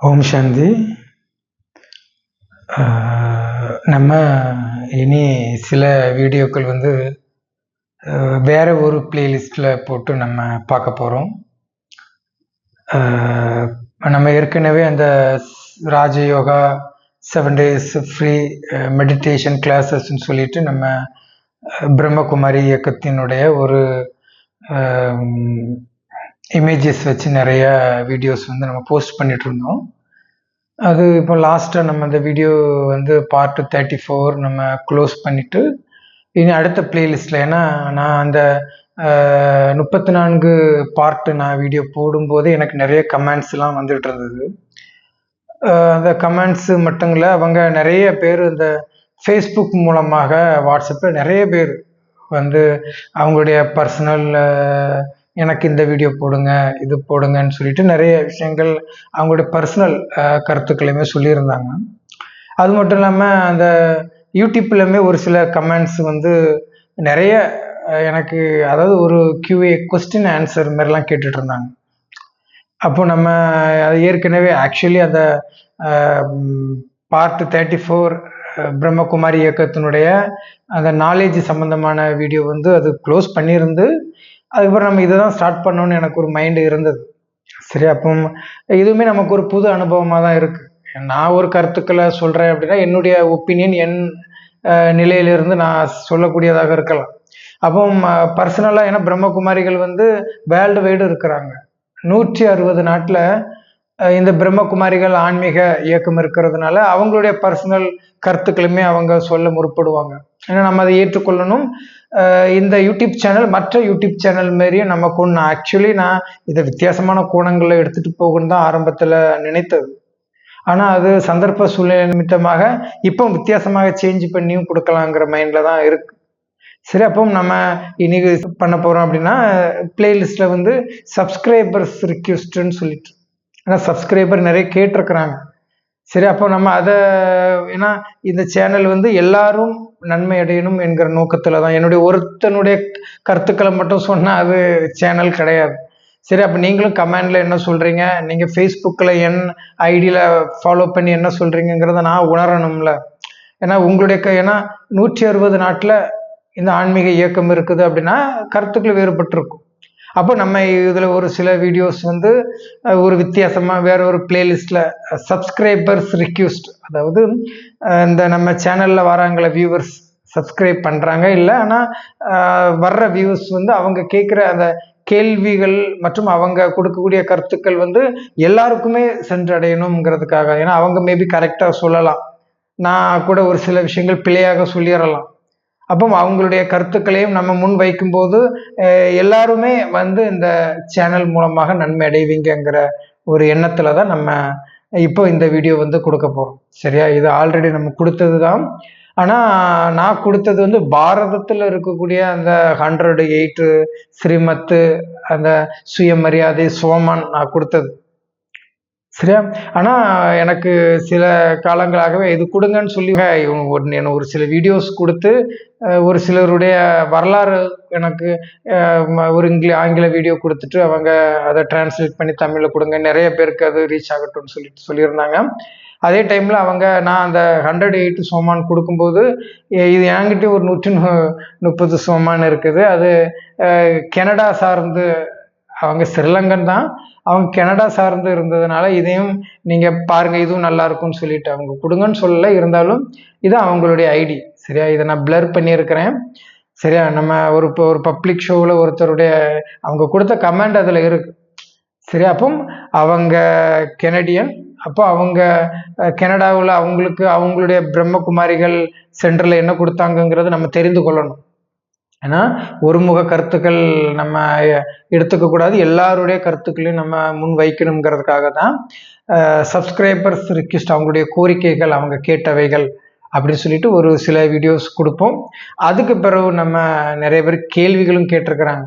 ஓம் சாந்தி. நம்ம இனி சில வீடியோக்கள் வந்து வேறு வேற ஒரு பிளேலிஸ்டில் போட்டு நம்ம பார்க்க போகிறோம் நம்ம ஏற்கனவே அந்த Rajayoga seven days free meditation கிளாஸஸ்ன்னு சொல்லிட்டு நம்ம பிரம்மகுமாரி இயக்கத்தினுடைய ஒரு இமேஜஸ் வச்சு நிறைய வீடியோஸ் வந்து நம்ம போஸ்ட் பண்ணிட்டு இருந்தோம் அது இப்போ லாஸ்ட்டாக நம்ம அந்த வீடியோ வந்து பார்ட் தேர்ட்டி ஃபோர் நம்ம க்ளோஸ் பண்ணிவிட்டு இனி அடுத்த பிளேலிஸ்ட்டில் ஏன்னா நான் அந்த முப்பத்தி நான்கு பார்ட்டு நான் வீடியோ போடும்போது எனக்கு நிறைய கமெண்ட்ஸ்லாம் வந்துட்டு இருந்தது. அந்த கமெண்ட்ஸ் மட்டும் இல்லை அவங்க நிறைய பேர் இந்த ஃபேஸ்புக் மூலமாக வாட்ஸ்அப்பில் நிறைய பேர் வந்து அவங்களுடைய பர்சனல் எனக்கு இந்த வீடியோ போடுங்க இது போடுங்கன்னு சொல்லிட்டு நிறைய விஷயங்கள் அவங்களுடைய பர்சனல் கருத்துக்களையுமே சொல்லியிருந்தாங்க. அது மட்டும் இல்லாமல் அந்த யூடியூப்லையுமே ஒரு சில கமெண்ட்ஸ் வந்து நிறைய எனக்கு அதாவது ஒரு கியூஏ கொஸ்டின் ஆன்சர் மாதிரிலாம் கேட்டுட்டு இருந்தாங்க அப்போ நம்ம அது ஏற்கனவே ஆக்சுவலி அந்த பார்ட் தேர்ட்டி ஃபோர் பிரம்மகுமாரி இயக்கத்தினுடைய அந்த நாலேஜ் சம்மந்தமான வீடியோ வந்து அது க்ளோஸ் பண்ணியிருந்து அதுக்கப்புறம் நம்ம இதை தான் ஸ்டார்ட் பண்ணணும்னு எனக்கு ஒரு மைண்டு இருந்தது. சரி அப்போ இதுவுமே நமக்கு ஒரு புது அனுபவமாக தான் இருக்குது நான் ஒரு கருத்துக்களை சொல்கிறேன் அப்படின்னா என்னுடைய ஒப்பீனியன் என் நிலையிலிருந்து நான் சொல்லக்கூடியதாக இருக்கலாம். அப்போ பர்சனலாக ஏன்னா பிரம்மகுமாரிகள் வந்து வேர்ல்டு வைடு இருக்கிறாங்க. நூற்றி அறுபது நாட்டில் இந்த பிரம்மகுமாரிகள் ஆன்மீக இயக்கம் இருக்கிறதுனால அவங்களுடைய பர்சனல் கருத்துக்களுமே அவங்க சொல்ல முற்படுவாங்க. ஏன்னா நம்ம அதை ஏற்றுக்கொள்ளணும். இந்த யூடியூப் சேனல் மற்ற யூடியூப் சேனல் மாரியும் நமக்கு ஒன்று ஆக்சுவலி நான் இதை வித்தியாசமான கோணங்களில் எடுத்துகிட்டு போகணும்னு தான் ஆரம்பத்தில் நினைத்தது. ஆனால் அது சந்தர்ப்ப சூழ்நிலை நிமித்தமாக இப்போ வித்தியாசமாக சேஞ்ச் பண்ணியும் கொடுக்கலாங்கிற மைண்டில் தான் இருக்கு. சரி அப்போ நம்ம இன்னைக்கு பண்ண போகிறோம் அப்படின்னா பிளேலிஸ்ட்டில் வந்து சப்ஸ்கிரைபர்ஸ் ரிக்வெஸ்ட்டுன்னு சொல்லிட்டு ஆனால் சப்ஸ்கிரைபர் நிறைய கேட்டிருக்கிறாங்க. சரி அப்போ நம்ம அதை ஏன்னா இந்த சேனல் வந்து எல்லாரும் நன்மை அடையணும் என்கிற நோக்கத்தில் தான் என்னுடைய ஒருத்தனுடைய கருத்துக்களை மட்டும் சொன்னால் அது சேனல் கிடையாது. சரி அப்போ நீங்களும் கமெண்டில் என்ன சொல்கிறீங்க நீங்கள் ஃபேஸ்புக்கில் என் ஐடியில் ஃபாலோ பண்ணி என்ன சொல்கிறீங்கிறத நான் உணரணும்ல. ஏன்னா உங்களுடைய க ஏன்னா நூற்றி அறுபது நாட்டில் இந்த ஆன்மீக இயக்கம் இருக்குது அப்படின்னா கருத்துக்கள் வேறுபட்டிருக்கும். அப்போ நம்ம இதில் ஒரு சில வீடியோஸ் வந்து ஒரு வித்தியாசமாக வேற ஒரு பிளேலிஸ்டில் சப்ஸ்கிரைபர்ஸ் ரிக்யூஸ்ட் அதாவது இந்த நம்ம சேனலில் வராங்கள வியூவர்ஸ் சப்ஸ்கிரைப் பண்ணுறாங்க இல்லை ஆனால் வர்ற வியூஸ் வந்து அவங்க கேட்குற அந்த கேள்விகள் மற்றும் அவங்க கொடுக்கக்கூடிய கருத்துக்கள் வந்து எல்லாருக்குமே சென்றடையணுங்கிறதுக்காக ஏன்னா அவங்க மேபி கரெக்டாக சொல்லலாம். நான் கூட ஒரு சில விஷயங்கள் பிழையாக சொல்லிடலாம் அப்போ அவங்களுடைய கருத்துக்களையும் நம்ம முன் வைக்கும்போது எல்லாருமே வந்து இந்த சேனல் மூலமாக நன்மை அடைவீங்கங்கிற ஒரு எண்ணத்துல தான் நம்ம இப்போ இந்த வீடியோ வந்து கொடுக்க போறோம். சரியா? இது ஆல்ரெடி நம்ம கொடுத்தது தான். ஆனால் நான் கொடுத்தது வந்து பாரதத்தில் இருக்கக்கூடிய அந்த ஹண்ட்ரட் எயிட்டு ஸ்ரீமத்து அந்த சுயமரியாதை சோமான் நான் கொடுத்தது. சரியா? ஆனால் எனக்கு சில காலங்களாகவே இது கொடுங்கன்னு சொல்லி ஒன்று ஒரு ஒரு சில வீடியோஸ் கொடுத்து ஒரு சிலருடைய வரலாறு எனக்கு ஒரு இங்கிலீஷ் ஆங்கில வீடியோ கொடுத்துட்டு அவங்க அதை டிரான்ஸ்லேட் பண்ணி தமிழில் கொடுங்க. நிறைய பேருக்கு அது ரீச் ஆகட்டும்னு சொல்லிட்டு சொல்லியிருந்தாங்க. அதே டைமில் அவங்க நான் அந்த ஹண்ட்ரட் எயிட் சோமான் கொடுக்கும்போது இது என்கிட்ட ஒரு நூற்றி நு- முப்பது சோமான் இருக்குது. அது கெனடா கனடா சார்ந்து அவங்க ஸ்ரீலங்கன் தான். அவங்க கனடா சார்ந்து இருந்ததுனால இதையும் நீங்கள் பாருங்க இதுவும் நல்லா இருக்கும்னு சொல்லிட்டு அவங்க கொடுங்கன்னு சொல்லல. இருந்தாலும் இது அவங்களுடைய ஐடி. சரியா? இதை நான் பிளர் பண்ணியிருக்கிறேன். சரியா? நம்ம ஒரு இப்போ ஒரு பப்ளிக் ஷோவில் ஒருத்தருடைய அவங்க கொடுத்த கமெண்ட் அதில் இருக்கு. சரியா? அப்போ அவங்க கெனடியன். அப்போ அவங்க கனடாவில் அவங்களுக்கு அவங்களுடைய பிரம்மகுமாரிகள் சென்டரில் என்ன கொடுத்தாங்கங்கிறது நம்ம தெரிந்து கொள்ளணும். ஏன்னா ஒருமுக கருத்துக்கள் நம்ம எடுத்துக்க கூடாது. எல்லாருடைய கருத்துக்களையும் நம்ம முன் வைக்கணுங்கிறதுக்காக தான் சப்ஸ்கிரைபர்ஸ் ரிக்வெஸ்ட் அவங்களுடைய கோரிக்கைகள் அவங்க கேட்டவைகள் அப்படின்னு சொல்லிட்டு ஒரு சில வீடியோஸ் கொடுப்போம். அதுக்கு பிறகு நம்ம நிறைய பேர் கேள்விகளும் கேட்டிருக்கிறாங்க.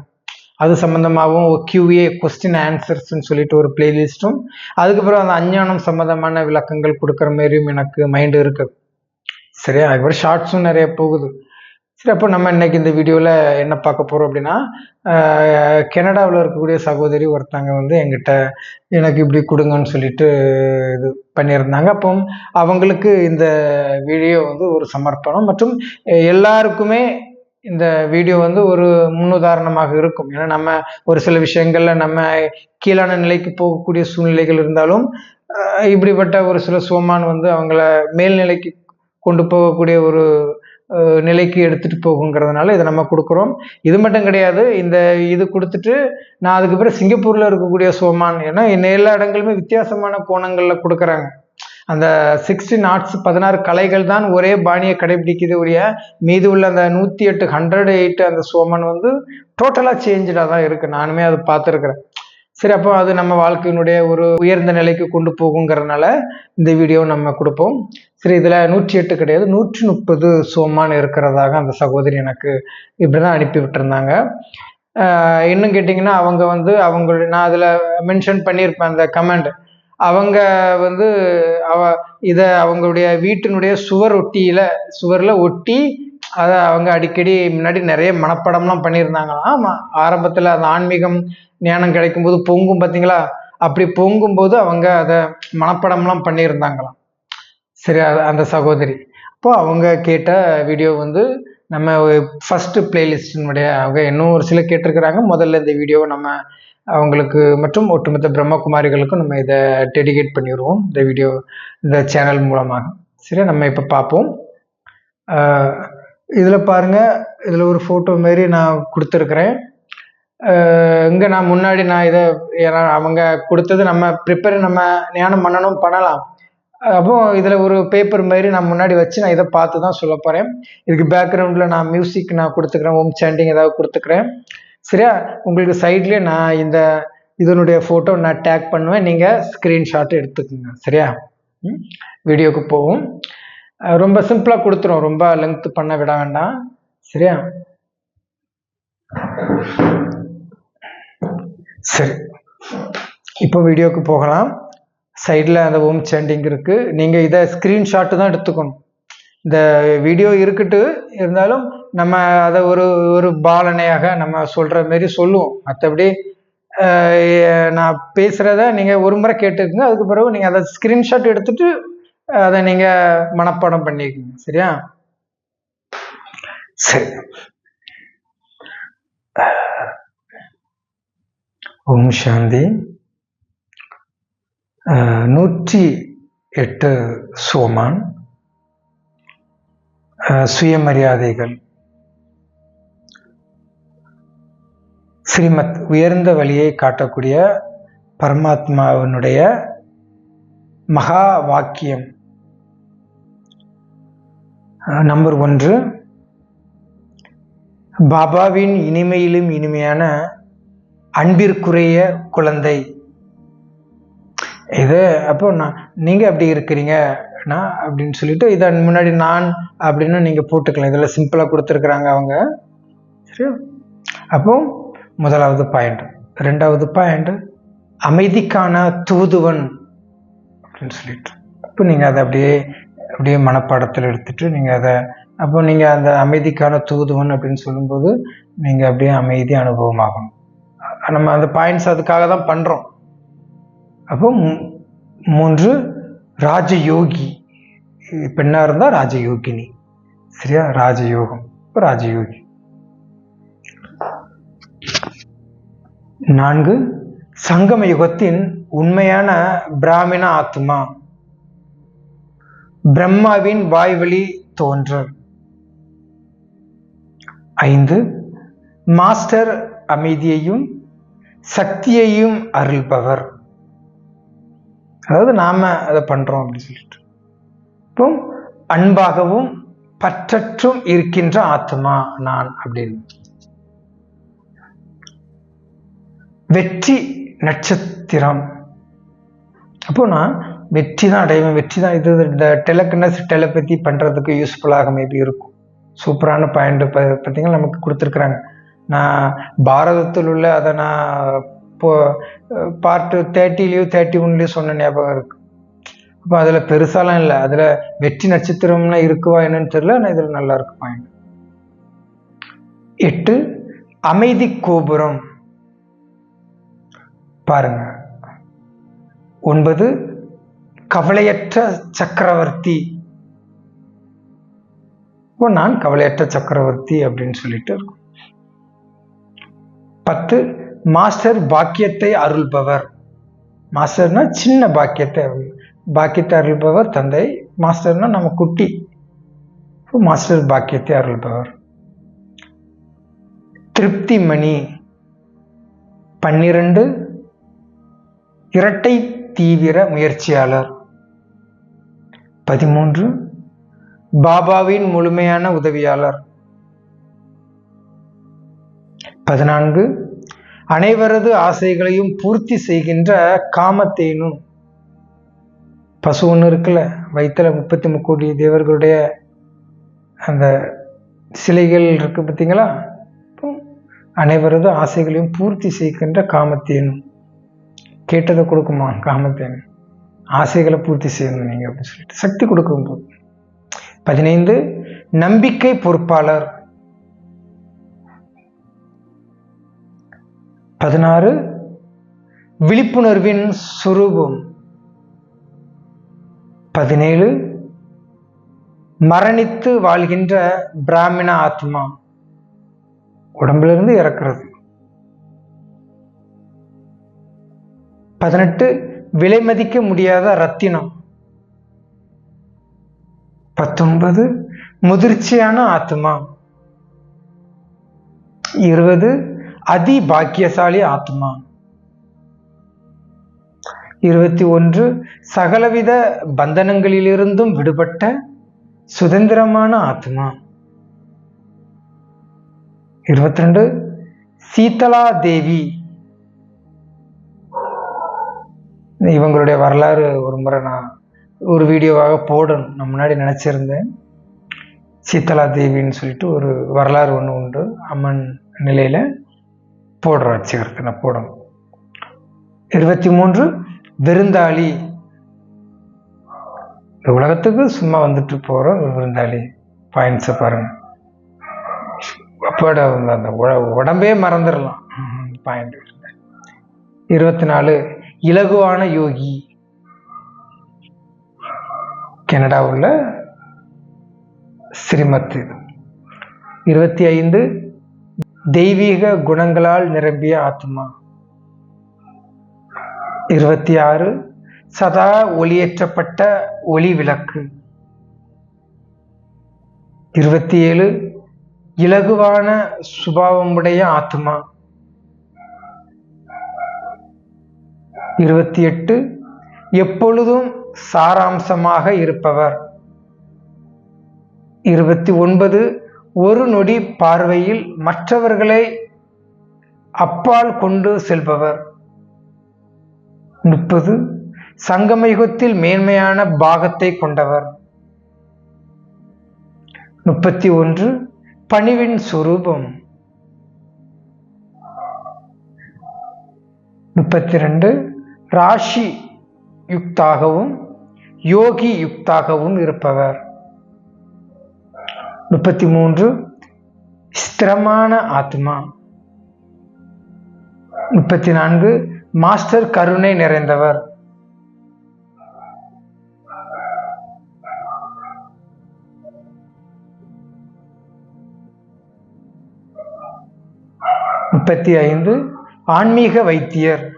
அது சம்மந்தமாகவும் கியூஏ கொஸ்டின் ஆன்சர்ஸ்ன்னு சொல்லிட்டு ஒரு பிளேலிஸ்ட்டும் அதுக்கப்புறம் அந்த அஞ்ஞானம் சம்மந்தமான விளக்கங்கள் கொடுக்குற மாதிரியும் எனக்கு மைண்டு இருக்குது சரியா? அதுக்கப்புறம் ஷார்ட்ஸும் நிறைய போகுது. சரி அப்போ நம்ம இன்னைக்கு இந்த வீடியோவில் என்ன பார்க்க போகிறோம் அப்படின்னா கனடாவில் இருக்கக்கூடிய சகோதரி ஒருத்தங்க வந்து எங்கிட்ட எனக்கு இப்படி கொடுங்கன்னு சொல்லிட்டு இது பண்ணியிருந்தாங்க. அப்போ அவங்களுக்கு இந்த வீடியோ வந்து ஒரு சமர்ப்பணம் மற்றும் எல்லாருக்குமே இந்த வீடியோ வந்து ஒரு முன்னுதாரணமாக இருக்கும். ஏன்னா நம்ம ஒரு சில விஷயங்கள்ல நம்ம கீழான நிலைக்கு போகக்கூடிய சூழ்நிலைகள் இருந்தாலும் இப்படிப்பட்ட ஒரு சில சோமான் வந்து அவங்கள மேல்நிலைக்கு கொண்டு போகக்கூடிய ஒரு நிலைக்கு எடுத்துட்டு போகுங்கிறதுனால இதை நம்ம கொடுக்குறோம். இது மட்டும் கிடையாது இந்த இது கொடுத்துட்டு நான் அதுக்கப்புறம் சிங்கப்பூர்ல இருக்கக்கூடிய சோமான் ஏன்னா என்ன எல்லா இடங்களுமே வித்தியாசமான கோணங்கள்ல கொடுக்குறாங்க. அந்த சிக்ஸ்டி நாட்ஸ் பதினாறு கலைகள் தான் ஒரே பாணியை கடைபிடிக்குது ஒழிய மீதி உள்ள அந்த நூற்றி எட்டு ஹண்ட்ரட் எயிட் அந்த சோமன் வந்து டோட்டலாக சேஞ்சடாக தான் இருக்குது நானுமே அதை பார்த்துருக்குறேன். சரி அப்போ அது நம்ம வாழ்க்கையினுடைய ஒரு உயர்ந்த நிலைக்கு கொண்டு போகுங்கிறதுனால இந்த வீடியோ நம்ம கொடுப்போம். சரி இதில் நூற்றி எட்டு கிடையாது நூற்றி முப்பது சோமான் இருக்கிறதாக அந்த சகோதரி எனக்கு இப்படி தான் அனுப்பி விட்டுருந்தாங்க. இன்னும் கேட்டிங்கன்னா அவங்க வந்து அவங்களுடைய நான் அதில் மென்ஷன் பண்ணியிருப்பேன் அந்த கமெண்ட் அவங்க வந்து அவ இதை அவங்களுடைய வீட்டினுடைய சுவர் ஒட்டியில் சுவரில் ஒட்டி அதை அவங்க அடிக்கடி முன்னாடி நிறைய மனப்படம்லாம் பண்ணியிருந்தாங்களாம் ஆரம்பத்தில் அந்த ஆன்மீகம் ஞானம் கிடைக்கும்போது பொங்கும் பார்த்தீங்களா அப்படி பொங்கும்போது அவங்க அதை மனப்படம்லாம் பண்ணியிருந்தாங்களாம். சரி அந்த சகோதரி. அப்போ அவங்க கேட்ட வீடியோ வந்து நம்ம ஃபஸ்ட்டு பிளேலிஸ்டினுடைய அவங்க இன்னும் ஒரு சில கேட்டிருக்கிறாங்க. முதல்ல இந்த வீடியோவை நம்ம அவங்களுக்கு மற்றும் ஒட்டுமொத்த பிரம்மகுமாரிகளுக்கும் நம்ம இதை டெடிகேட் பண்ணிடுவோம் இந்த வீடியோ இந்த சேனல் மூலமாக. சரி நம்ம இப்போ பார்ப்போம். இதில் பாருங்கள் இதில் ஒரு ஃபோட்டோ மாரி நான் கொடுத்துருக்குறேன். இங்கே நான் முன்னாடி நான் இதை ஏன்னா அவங்க கொடுத்தது நம்ம ப்ரிப்பேர் நம்ம ஞானம் பண்ணணும் பண்ணலாம். அப்போ இதில் ஒரு பேப்பர் மாதிரி நான் முன்னாடி வச்சு நான் இதை பார்த்து தான் சொல்ல போகிறேன் இதுக்கு பேக்ரவுண்டில் நான் மியூசிக் நான் கொடுத்துக்கிறேன் ஓம் சாண்டிங் ஏதாவது கொடுத்துக்கிறேன். சரியா? உங்களுக்கு சைட்லேயே நான் இந்த இதனுடைய ஃபோட்டோ நான் டேக் பண்ணுவேன். நீங்கள் ஸ்க்ரீன்ஷாட் எடுத்துக்கோங்க. சரியா? ம்? வீடியோக்கு போவோம் ரொம்ப சிம்பிளாக கொடுத்துரும். ரொம்ப லென்த் பண்ண விட வேண்டாம். சரியா? சரி. இப்போ வீடியோக்கு போகலாம். சைடில் அந்த ஓம் சேண்டிங் இருக்குது நீங்கள் இதை ஸ்க்ரீன்ஷாட்டு தான் எடுத்துக்கணும். இந்த வீடியோ இருக்கட்டு இருந்தாலும் நம்ம அதை ஒரு ஒரு பாலனையாக நம்ம சொல்கிற மாரி சொல்லுவோம். மற்றபடி நான் பேசுகிறத நீங்கள் ஒரு முறை கேட்டுக்குங்க. அதுக்கு பிறகு நீங்கள் அதை ஸ்க்ரீன்ஷாட் எடுத்துகிட்டு அதை நீங்கள் மனப்பாடம் பண்ணிக்கோங்க சரியா? சரி. ஓம் சாந்தி. நூற்றி எட்டு சோமான் சுயமரியாதைகள். ஸ்ரீமத் உயர்ந்த வழியை காட்டக்கூடிய பரமாத்மாவினுடைய மகா வாக்கியம். நம்பர் ஒன்று பாபாவின் இனிமையிலும் இனிமையான அன்பிற்குரிய குழந்தை. இது அப்போ நான் நீங்கள் அப்படி இருக்கிறீங்க நான் அப்படின்னு சொல்லிட்டு இதன் முன்னாடி நான் அப்படின்னு நீங்கள் போட்டுக்கலாம். இதில் சிம்பிளாக கொடுத்துருக்குறாங்க அவங்க. சரி. அப்போ முதலாவது பாயிண்ட் ரெண்டாவது பாயிண்ட் அமைதிக்கான தூதுவன் அப்படின்னு சொல்லிட்டு. அப்போ நீங்கள் அதை அப்படியே அப்படியே மனப்பாடத்தில் எடுத்துட்டு நீங்கள் அதை அப்போ நீங்கள் அந்த அமைதிக்கான தூதுவன் அப்படின்னு சொல்லும்போது நீங்கள் அப்படியே அமைதி அனுபவமாகணும். நம்ம அந்த பாயிண்ட்ஸ் அதுக்காக தான் பண்ணுறோம் அப்போ மூன்று ராஜயோகி. பெண்ணாக இருந்தால் ராஜயோகினி. சரியா? ராஜயோகம். இப்போ ராஜயோகி. நான்கு சங்கம யுகத்தின் உண்மையான பிராமண ஆத்மா பிரம்மாவின் வாய்வழி தோன்றல் ஐந்து மாஸ்டர் அமைதியையும் சக்தியையும் அருள்பவர். அதாவது நாம அதை பண்றோம் அப்படின்னு சொல்லிட்டு. இப்போ அன்பாகவும் பற்றற்றும் இருக்கின்ற ஆத்மா நான் அப்படின்னு. வெற்றி நட்சத்திரம். அப்போ நான் வெற்றி தான் அடைவேன் வெற்றி தான் இது இந்த டெலக்கனஸ் டெலபதி பண்ணுறதுக்கு யூஸ்ஃபுல்லாக மேபி இருக்கும். சூப்பரான பாயிண்ட் பார்த்தீங்கன்னா நமக்கு கொடுத்துருக்குறாங்க. நான் பாரதத்தில் உள்ள அதை நான் இப்போ பார்ட்டு தேர்ட்டிலையோ தேர்ட்டி ஒன்லேயோ சொன்ன ஞாபகம் இருக்கு. அப்போ அதில் பெருசாலாம் இல்லை. அதில் வெற்றி நட்சத்திரம்னா இருக்குவா என்னன்னு தெரியல ஆனால் இதில் நல்லா இருக்கு பாயிண்ட் எட்டு அமைதி கோபுரம். பாருங்க. ஒன்பது கவலையற்ற சக்கரவர்த்தி. இப்போ நான் கவலையற்ற சக்கரவர்த்தி அப்படின்னு சொல்லிட்டு இருக்கும். பத்து மாஸ்டர் பாக்கியத்தை அருள்பவர். மாஸ்டர்னா சின்ன பாக்கியத்தை அருள் பாக்கியத்தை அருள்பவர் தந்தை. மாஸ்டர்னா நம்ம குட்டி. மாஸ்டர் பாக்கியத்தை அருள்பவர். திருப்தி மணி பன்னிரண்டு இரட்டை தீவிர முயற்சியாளர். பதிமூன்று. பாபாவின் முழுமையான உதவியாளர். பதினான்கு. அனைவரது ஆசைகளையும் பூர்த்தி செய்கின்ற காமத்தேனும் பசு ஒன்று இருக்குல்ல வயிற்றுல முப்பத்தி கோடி தேவர்களுடைய அந்த சிலைகள் இருக்கு பார்த்தீங்களா அனைவரது ஆசைகளையும் பூர்த்தி செய்கின்ற காமத்தேனும் கேட்டதை கொடுக்குமா காமத்தேன்? ஆசைகளை பூர்த்தி செய்யணும் நீங்கள் அப்படின்னு சொல்லிட்டு சக்தி கொடுக்கும் போது பதினைந்து நம்பிக்கை பொறுப்பாளர். பதினாறு விழிப்புணர்வின் சுரூபம். பதினேழு மரணித்து வாழ்கின்ற பிராமண ஆத்மா. உடம்புல இருந்து பதினெட்டு விலை மதிக்க முடியாத ரத்தினம். பத்தொன்பது முதிர்ச்சியான ஆத்மா. இருபது அதி பாக்கியசாலி ஆத்மா. இருபத்தி ஒன்று சகலவித பந்தனங்களிலிருந்தும் விடுபட்ட சுதந்திரமான ஆத்மா. இருபத்தி ரெண்டு சீதலா தேவி. இவங்களுடைய வரலாறு ஒரு முறை நான் ஒரு வீடியோவாக போடணும். நான் முன்னாடி நினச்சிருந்தேன். சீத்தலா தேவின்னு சொல்லிட்டு ஒரு வரலாறு ஒன்று உண்டு. அம்மன் நிலையில் போடுற வச்சுக்கிறதுக்கு நான் போடணும். இருபத்தி மூன்று விருந்தாளி. இந்த உலகத்துக்கு சும்மா வந்துட்டு போகிற விருந்தாளி. பாயிண்ட்ஸை பாருங்க. அப்பாட அந்த உடம்பே மறந்துடலாம். பாயிண்ட். இருபத்தி நாலு இலகுவான யோகி. கனடாவுள்ள ஸ்ரீமத் இது இருபத்தி ஐந்து தெய்வீக குணங்களால் நிரம்பிய ஆத்மா. இருபத்தி ஆறு சதா ஒளியேற்றப்பட்ட ஒளி விளக்கு. இருபத்தி ஏழு இலகுவான சுபாவமுடைய ஆத்மா. இருபத்தி எட்டு எப்பொழுதும் சாராம்சமாக இருப்பவர். இருபத்தி ஒன்பது ஒரு நொடி பார்வையில் மற்றவர்களை அப்பால் கொண்டு செல்பவர். முப்பது சங்கமயுகத்தில் மேன்மையான பாகத்தை கொண்டவர். முப்பத்தி ஒன்று பணிவின் சுரூபம். முப்பத்தி ரெண்டு ராஷி யுக்தாகவும் யோகி யுக்தாகவும் இருப்பவர். முப்பத்தி மூன்று ஸ்திரமான ஆத்மா. முப்பத்தி நான்கு மாஸ்டர் கருணை நிறைந்தவர். முப்பத்தி ஐந்து ஆன்மீக வைத்தியர்.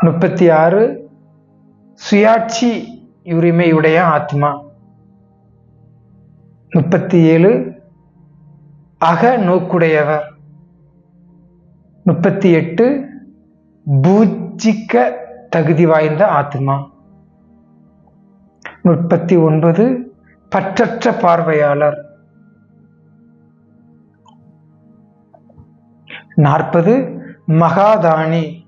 முப்பத்தி ஆறு சுயாட்சி உரிமையுடைய ஆத்மா. முப்பத்தி ஏழு அக நோக்குடையவர். முப்பத்தி எட்டு பூஜிக்க தகுதி வாய்ந்த ஆத்மா. முப்பத்தி ஒன்பது பற்றற்ற பார்வையாளர். நாற்பது மகாதானி.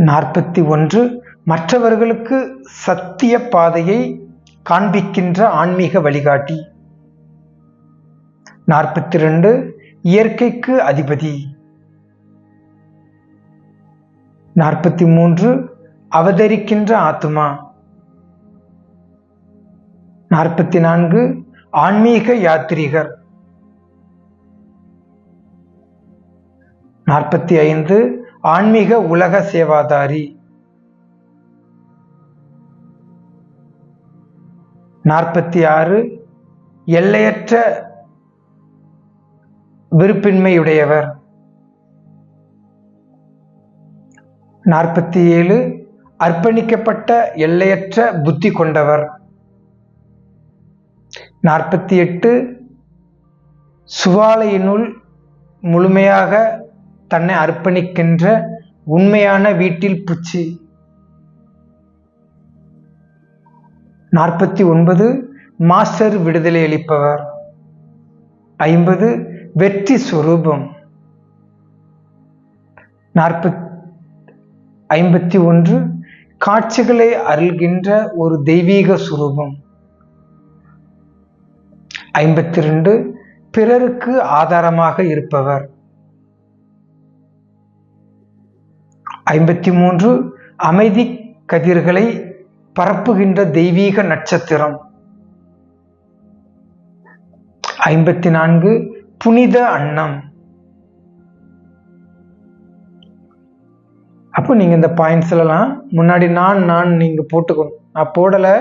நாற்பத்தி ஒன்று மற்றவர்களுக்கு சத்திய பாதையை காண்பிக்கின்ற ஆன்மீக வழிகாட்டி. நாற்பத்தி ரெண்டு இயற்கைக்கு அதிபதி. நாற்பத்தி மூன்று அவதரிக்கின்ற ஆத்மா. நாற்பத்தி நான்கு ஆன்மீக யாத்திரிகர் நாற்பத்தி ஐந்து ஆன்மீக உலக சேவாதாரி. நாற்பத்தி ஆறு எல்லையற்ற விருப்பின்மையுடையவர். நாற்பத்தி ஏழு அர்ப்பணிக்கப்பட்ட எல்லையற்ற புத்தி கொண்டவர். நாற்பத்தி எட்டு சுவாலையினுள் முழுமையாக தன்னை அர்ப்பணிக்கின்ற உண்மையான வீட்டில் பூச்சி. நாற்பத்தி ஒன்பது மாஸ்டர் விடுதலை அளிப்பவர். ஐம்பது வெற்றி சுரூபம். நாற்பத் ஐம்பத்தி ஒன்று காட்சிகளை அருள்கின்ற ஒரு தெய்வீக சுரூபம். ஐம்பத்தி ரெண்டு பிறருக்கு ஆதாரமாக இருப்பவர். ஐம்பத்தி மூன்று அமைதி கதிர்களை பரப்புகின்ற தெய்வீக நட்சத்திரம். ஐம்பத்தி நான்கு புனித அன்னம். அப்போ நீங்கள் இந்த பாயிண்ட்ஸ்லாம் முன்னாடி நான் நான் நீங்கள் போட்டுக்கணும். நான் போடலை.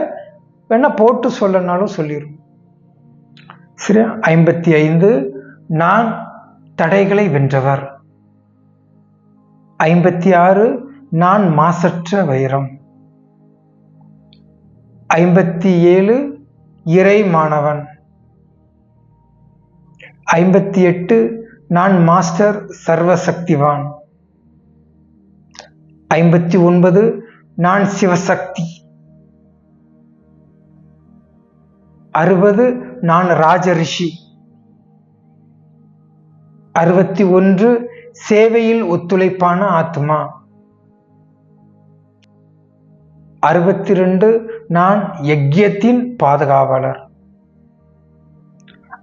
வேணா போட்டு சொல்லனாலும் சொல்லிடும் சரி ஐம்பத்தி ஐந்து நான் தடைகளை வென்றவர். ஐம்பத்தி ஆறு நான் மாசற்ற வைரம். ஐம்பத்தி ஏழு இறை மாணவன். ஐம்பத்தி எட்டு நான் மாஸ்டர் சர்வசக்திவான். ஐம்பத்தி ஒன்பது நான் சிவசக்தி. அறுபது நான் ராஜரிஷி அறுபத்தி ஒன்று சேவையில் ஒத்துழைப்பான ஆத்மா. அறுபத்தி ரெண்டு நான் யக்யத்தின் பாதுகாவலர்.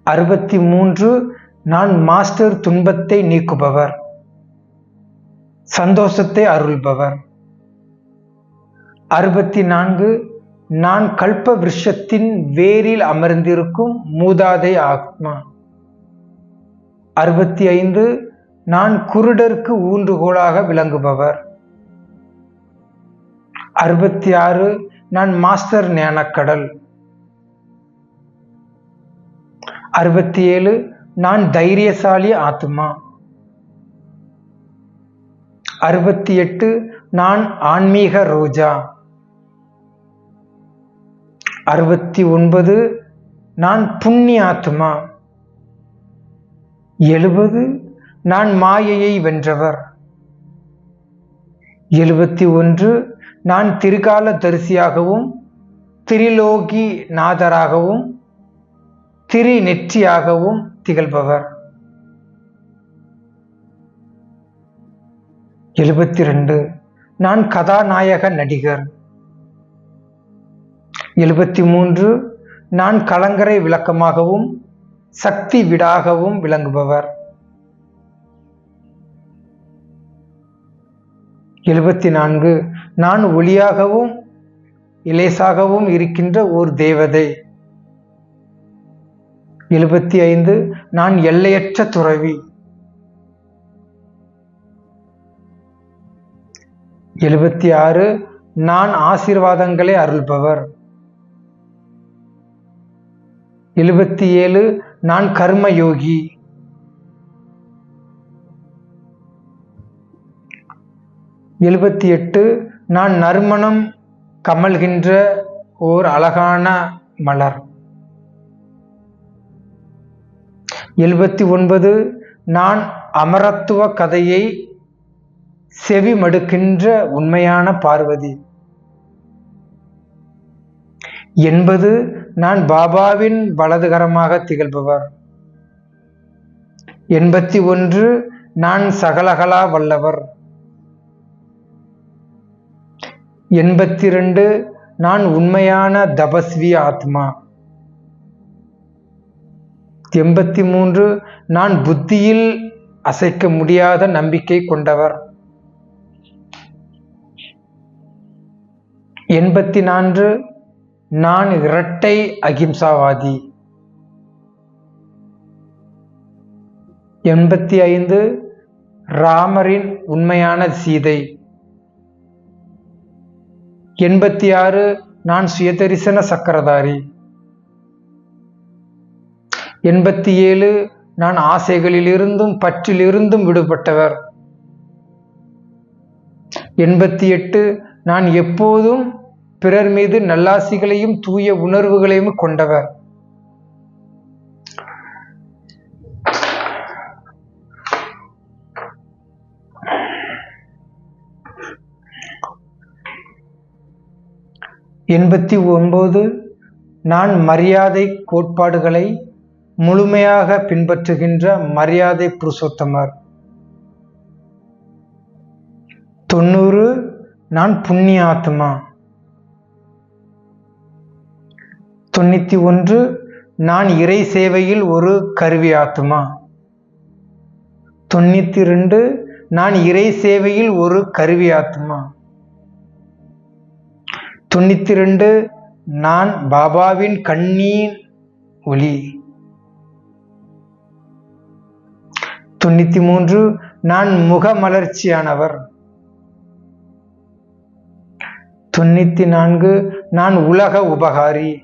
அறுபத்தி மூன்று நான் மாஸ்டர் துன்பத்தை நீக்குபவர். சந்தோஷத்தை அருள்பவர். அறுபத்தி நான்கு நான் கல்ப விருஷத்தின் வேரில் அமர்ந்திருக்கும் மூதாதை ஆத்மா. அறுபத்தி ஐந்து நான் குருடருக்கு ஊன்றுகோலாக விளங்குபவர். அறுபத்தி ஆறு நான் மாஸ்டர் ஞானக்கடல். அறுபத்தி ஏழு நான் தைரியசாலி ஆத்மா அறுபத்தி எட்டு நான் ஆன்மீக ரோஜா. அறுபத்தி ஒன்பது நான் புண்ணிய ஆத்மா எழுபது நான் மாயையை வென்றவர். எழுபத்தி ஒன்று நான் திருகால தரிசியாகவும் திரிலோகி நாதராகவும் திரி நெற்றியாகவும் திகழ்பவர். எழுபத்தி ரெண்டு நான் கதாநாயக நடிகர். எழுபத்தி மூன்று நான் கலங்கரை விளக்கமாகவும் சக்தி விடாகவும் விளங்குபவர். எழுபத்தி நான்கு நான் ஒளியாகவும் இலேசாகவும் இருக்கின்ற ஓர் தேவதை. எழுபத்தி ஐந்து நான் எல்லையற்ற துறவி. எழுபத்தி ஆறு நான் ஆசீர்வாதங்களை அருள்பவர். எழுபத்தி ஏழு நான் கர்மயோகி. எழுபத்தி எட்டு நான் நறுமணம் கமல்கின்ற ஓர் அழகான மலர். எழுபத்தி ஒன்பது நான் அமரத்துவ கதையை செவி மடுக்கின்ற உண்மையான பார்வதி. என்பது நான் பாபாவின் வலதுகரமாக திகழ்பவர். எண்பத்தி ஒன்று நான் சகலகலா வல்லவர். எண்பத்தி ரெண்டு நான் உண்மையான தபஸ்வி ஆத்மா. எண்பத்தி மூன்று நான் புத்தியில் அசைக்க முடியாத நம்பிக்கை கொண்டவர். எண்பத்தி நான்கு நான் இரட்டை அகிம்சாவாதி. எண்பத்தி ஐந்து ராமரின் உண்மையான சீதை. எண்பத்தி ஆறு நான் சுயதரிசன சக்கரதாரி. எண்பத்தி ஏழு நான் ஆசைகளிலிருந்தும் பற்றிலிருந்தும் விடுபட்டவர். எண்பத்தி எட்டு நான் எப்போதும் பிறர் மீது நல்லாசிகளையும் தூய உணர்வுகளையும் கொண்டவர். எண்பத்தி ஒன்பது நான் மரியாதை கோட்பாடுகளை முழுமையாக பின்பற்றுகின்ற மரியாதை புருஷோத்தமர். தொண்ணூறு நான் புண்ணிய ஆத்மா தொண்ணூத்தி ஒன்று நான் இறை சேவையில் ஒரு கருவி ஆத்மா. தொண்ணூத்தி ரெண்டு நான் இறை சேவையில் ஒரு கருவி ஆத்மா. தொண்ணூற்றி ரெண்டு நான் பாபாவின் கண்ணீர் ஒளி. தொண்ணூற்றி மூன்று நான் முகமலர்ச்சியானவர். தொண்ணூத்தி நான்கு நான் உலக உபகாரி.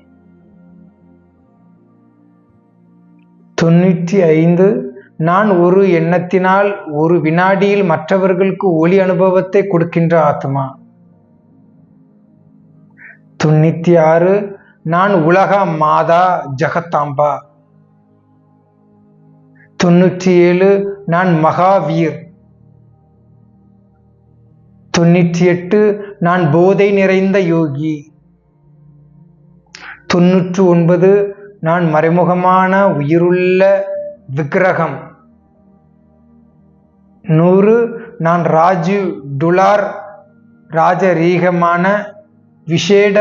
தொண்ணூற்றி ஐந்து நான் ஒரு எண்ணத்தினால் ஒரு வினாடியில் மற்றவர்களுக்கு ஒளி அனுபவத்தை கொடுக்கின்ற ஆத்மா. தொண்ணூற்றி ஆறு நான் உலக மாதா ஜகத்தாம்பா. தொண்ணூற்றி ஏழு நான் மகாவீர் தொண்ணூற்றி எட்டு நான் போதை நிறைந்த யோகி. தொன்னூற்று ஒன்பது நான் மறைமுகமான உயிருள்ள விக்கிரகம். நூறு நான் ராஜு டுலார் ராஜரீகமான விசேட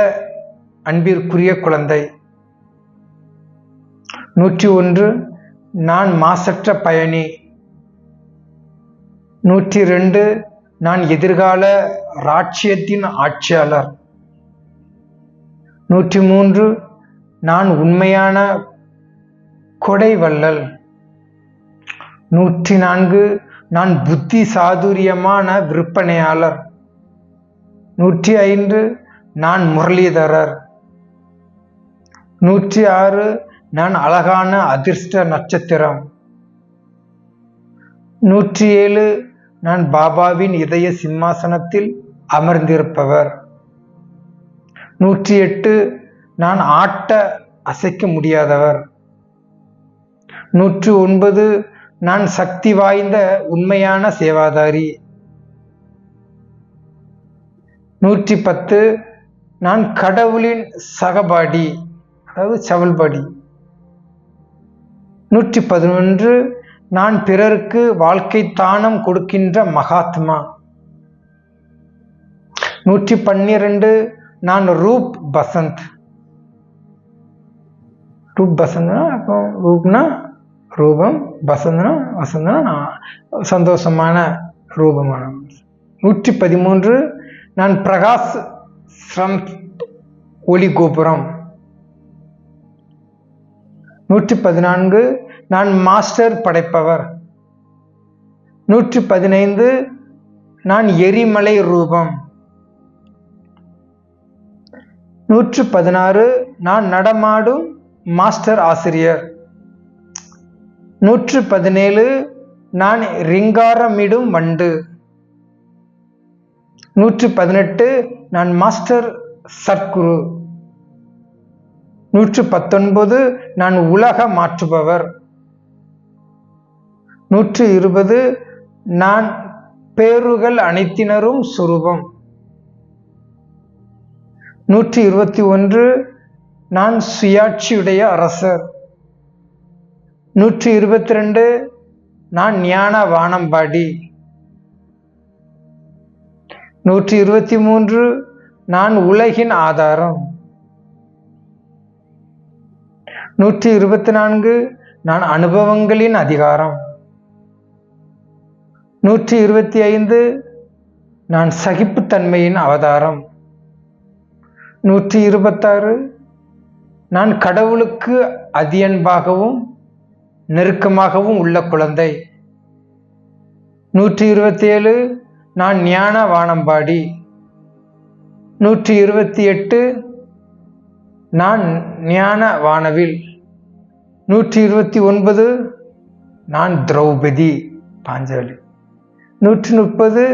அன்பிற்குரிய குழந்தை. நூற்றி ஒன்று நான் மாசற்ற பயணி. நூற்றி ரெண்டு நான் எதிர்கால ராட்சியத்தின் ஆட்சியாளர். நூற்றி மூன்று நான் உண்மையான கொடை வள்ளல். நூற்றி நான்கு நான் புத்தி சாதுரியமான விற்பனையாளர். நூற்றி ஐந்து நான் முரளிதரர். நூற்றி ஆறு நான் அழகான அதிர்ஷ்ட நட்சத்திரம். நூற்றி ஏழு நான் பாபாவின் இதய சிம்மாசனத்தில் அமர்ந்திருப்பவர். நூற்றி எட்டு நான் ஆட்ட அசைக்க முடியாதவர். நூற்று ஒன்பது நான் சக்தி வாய்ந்த உண்மையான சேவாதாரி. நூற்றி பத்து நான் கடவுளின் சகபாடி அதாவது செவல்பாடி. நூற்றி பதினொன்று நான் பிறருக்கு வாழ்க்கை தானம் கொடுக்கின்ற மகாத்மா. நூற்றி பன்னிரண்டு நான் ரூப் பசந்த். ரூப் பசந்த்னா அப்போ ரூப்னா ரூபம் பசந்தனா வசந்தனா நான் சந்தோஷமான ரூபமான நூற்றி பதிமூன்று நான் பிரகாஷ் ஃப்ரம் ஒளி கோபுரம் நூற்றி பதினான்கு நான் மாஸ்டர் படைப்பவர். நூற்றி பதினைந்து நான் எரிமலை ரூபம். நூற்று பதினாறு நான் நடமாடும் மாஸ்டர் ஆசிரியர். நூற்று பதினேழு நான் ரிங்காரமிடும் வண்டு. நூற்று பதினெட்டு நான் மாஸ்டர் சர்க்குரு நூற்று பத்தொன்பது நான் உலக மாற்றுபவர். நூற்று இருபது நான் பேருகள் அனைத்தினரும் சுரூபம். நூற்றி இருபத்தி ஒன்று நான் சுயாட்சியுடைய அரசர். நூற்றி இருபத்தி ரெண்டு நான் ஞான வானம்பாடி நூற்றி இருபத்தி மூன்று நான் உலகின் ஆதாரம். நூற்றி இருபத்தி நான்கு நான் அனுபவங்களின் அதிகாரம். நூற்றி இருபத்தி ஐந்து நான் சகிப்புத்தன்மையின் அவதாரம். நூற்றி இருபத்தாறு நான் கடவுளுக்கு அதியன்பாகவும் நெருக்கமாகவும் உள்ள குழந்தை. நூற்றி இருபத்தி ஏழு நான் ஞான வானம்பாடி நூற்றி இருபத்தி எட்டு நான் ஞான வானவில். நூற்றி இருபத்தி ஒன்பது நான் திரௌபதி பாஞ்சாலி. நூற்றி முப்பது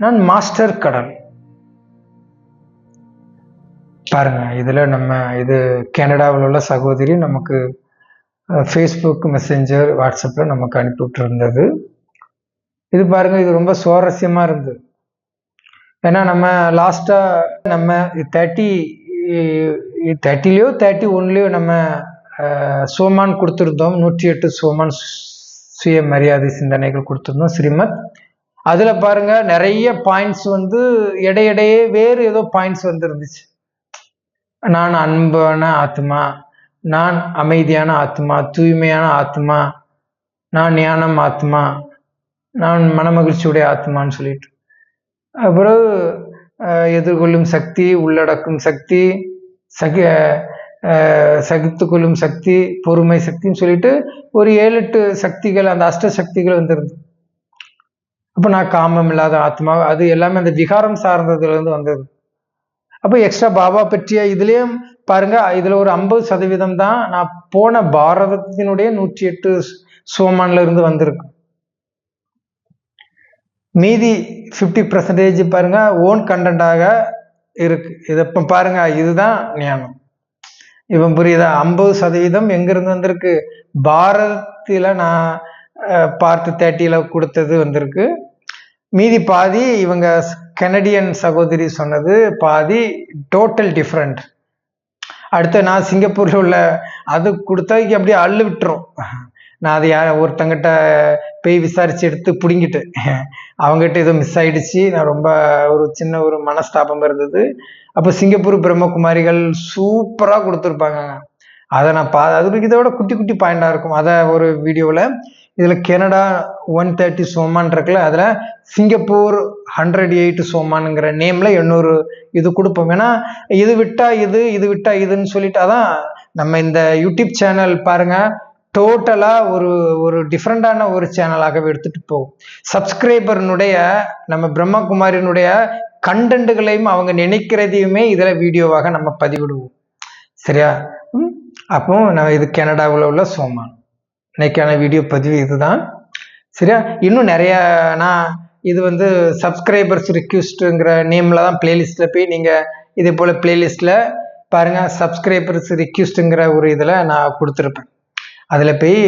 நான் மாஸ்டர் கடல். பாருங்க இதில் நம்ம இது கனடாவில் உள்ள சகோதரி நமக்கு ஃபேஸ்புக் மெசேஞ்சர் வாட்ஸ்அப்பில் நமக்கு அனுப்பிவிட்டுருந்தது இது பாருங்க இது ரொம்ப சுவாரஸ்யமாக இருந்தது. ஏன்னா நம்ம லாஸ்ட்டாக நம்ம தேர்ட்டி தேர்ட்டிலையோ தேர்ட்டி ஒன்லேயோ நம்ம சோமான் கொடுத்துருந்தோம். நூற்றி எட்டு சோமான் சுய மரியாதை சிந்தனைகள் கொடுத்துருந்தோம் ஸ்ரீமத். அதில் பாருங்க நிறைய பாயிண்ட்ஸ் வந்து இடையிடையே வேறு ஏதோ பாயிண்ட்ஸ் வந்துருந்துச்சு. நான் அன்பான ஆத்மா நான் அமைதியான ஆத்மா தூய்மையான ஆத்மா நான் ஞானம் ஆத்மா நான் மனமகிழ்ச்சியுடைய ஆத்மான்னு சொல்லிட்டு. அப்புறம் எதிர்கொள்ளும் சக்தி உள்ளடக்கும் சக்தி சக சகித்து கொள்ளும் சக்தி பொறுமை சக்தின்னு சொல்லிட்டு ஒரு ஏழு எட்டு சக்திகள் அந்த அஷ்ட சக்திகள் வந்திருந்து. அப்போ நான் காமம் இல்லாத ஆத்மா அது எல்லாமே அந்த விகாரம் சார்ந்ததுலேருந்து வந்தது. அப்போ எக்ஸ்ட்ரா பாபா பற்றிய இதுலேயும் பாருங்க இதில் ஒரு ஐம்பது சதவீதம் தான் நான் போன பாரதத்தினுடைய நூற்றி எட்டு சோமான்ல இருந்து வந்திருக்கு. மீதி ஃபிஃப்டி பர்சன்டேஜ் பாருங்கள் ஓன் கண்டென்ட்டாக இருக்கு. இதை இப்போ பாருங்கள் இதுதான் ஞானம் இப்போ புரியுதா? ஐம்பது சதவீதம் எங்கேருந்து வந்திருக்கு? பாரதத்தில் நான் பார்ட் தேர்ட்டியில் கொடுத்தது வந்திருக்கு. மீதி பாதி இவங்க கெனடியன் சகோதரி சொன்னது பாதி டோட்டல் டிஃப்ரெண்ட் அடுத்து நான் சிங்கப்பூரில் உள்ள அது கொடுத்தா அப்படியே அள்ளு விட்டுரும். நான் அதை யார் ஒருத்தங்கிட்ட போய் விசாரித்து எடுத்து பிடுங்கிட்டு. அவங்ககிட்ட ஏதோ மிஸ் ஆயிடுச்சு. நான் ரொம்ப ஒரு சின்ன ஒரு மனஸ்தாபம் இருந்தது. அப்போ சிங்கப்பூர் பிரம்மகுமாரிகள் சூப்பராக கொடுத்துருப்பாங்க. அதை நான் பா அதுக்கு இதோட குட்டி குட்டி பாயிண்டாக இருக்கும். அதை ஒரு வீடியோவில் இதில் கெனடா ஒன் தேர்ட்டி சோமான் இருக்குல்ல அதில் சிங்கப்பூர் ஹண்ட்ரட் எயிட் சோமானுங்கிற நேமில் இன்னொரு இது கொடுப்போம். ஏன்னா இது விட்டா இது இது விட்டா இதுன்னு சொல்லிட்டு அதான் நம்ம இந்த யூடியூப் சேனல் பாருங்கள் டோட்டலாக ஒரு ஒரு டிஃப்ரெண்டான ஒரு சேனலாகவே எடுத்துகிட்டு போகும். சப்ஸ்கிரைபர்னுடைய நம்ம பிரம்மகுமாரினுடைய கண்டென்ட்டுகளையும் அவங்க நினைக்கிறதையுமே இதில் வீடியோவாக நம்ம பதிவிடுவோம். சரியா? அப்போ நம்ம இது கனடாவில் உள்ள சோமான் இன்னைக்கான வீடியோ பதிவு இதுதான். சரியா? இன்னும் நிறையா நான் இது வந்து சப்ஸ்கிரைபர்ஸ் ரிக்வஸ்ட்டுங்கிற நேமில் தான் பிளேலிஸ்ட்டில் போய் நீங்கள் இதே போல் பிளேலிஸ்ட்டில் பாருங்கள் சப்ஸ்கிரைபர்ஸ் ரிக்வஸ்ட்டுங்கிற ஒரு இதில் நான் கொடுத்துருப்பேன். அதில் போய்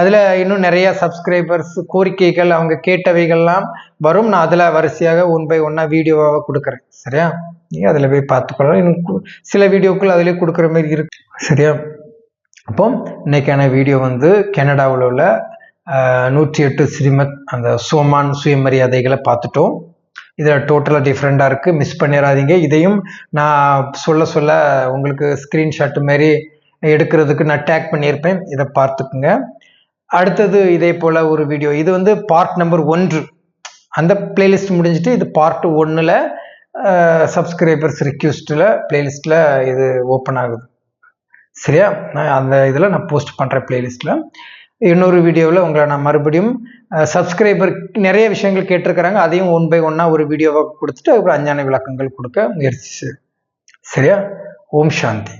அதில் இன்னும் நிறையா சப்ஸ்கிரைபர்ஸ் கோரிக்கைகள் அவங்க கேட்டவைகள்லாம் வரும். நான் அதில் வரிசையாக ஒன் பை ஒன்னாக வீடியோவாக கொடுக்குறேன். சரியா? நீங்கள் அதில் போய் பார்த்துக்கலாம் இன்னும் சில வீடியோக்கள் அதிலே கொடுக்குற மாதிரி இருக்கு. சரியா? அப்போ இன்னைக்கான வீடியோ வந்து கனடாவில் உள்ள நூற்றி எட்டு ஸ்ரீமத் அந்த சோமான் சுயமரியாதைகளை பார்த்துட்டோம். இதில் டோட்டலாக டிஃப்ரெண்ட்டாக இருக்குது மிஸ் பண்ணிடாதீங்க இதையும் நான் சொல்ல சொல்ல உங்களுக்கு ஸ்க்ரீன்ஷாட் மாரி எடுக்கிறதுக்கு நான் டேக் பண்ணியிருப்பேன். இதை பார்த்துக்குங்க. அடுத்தது இதே போல் ஒரு வீடியோ இது வந்து பார்ட் நம்பர் ஒன்று. அந்த பிளேலிஸ்ட் முடிஞ்சிட்டு இது பார்ட் ஒன்றில் சப்ஸ்கிரைபர்ஸ் ரிக்வஸ்ட்டில் பிளேலிஸ்ட்டில் இது ஓப்பன் ஆகுது. சரியா? நான் அந்த இதில் நான் போஸ்ட் பண்ணுறேன் பிளேலிஸ்ட்டில் இன்னொரு வீடியோவில் உங்களை நான் மறுபடியும் சப்ஸ்கிரைபர் நிறைய விஷயங்கள் கேட்டிருக்கிறாங்க. அதையும் ஒன் பை ஒன்னாக ஒரு வீடியோவாக கொடுத்துட்டு அதுக்கப்புறம் அஞ்ஞான விளக்கங்கள் கொடுக்க முயற்சி சரியா? ஓம் சாந்தி.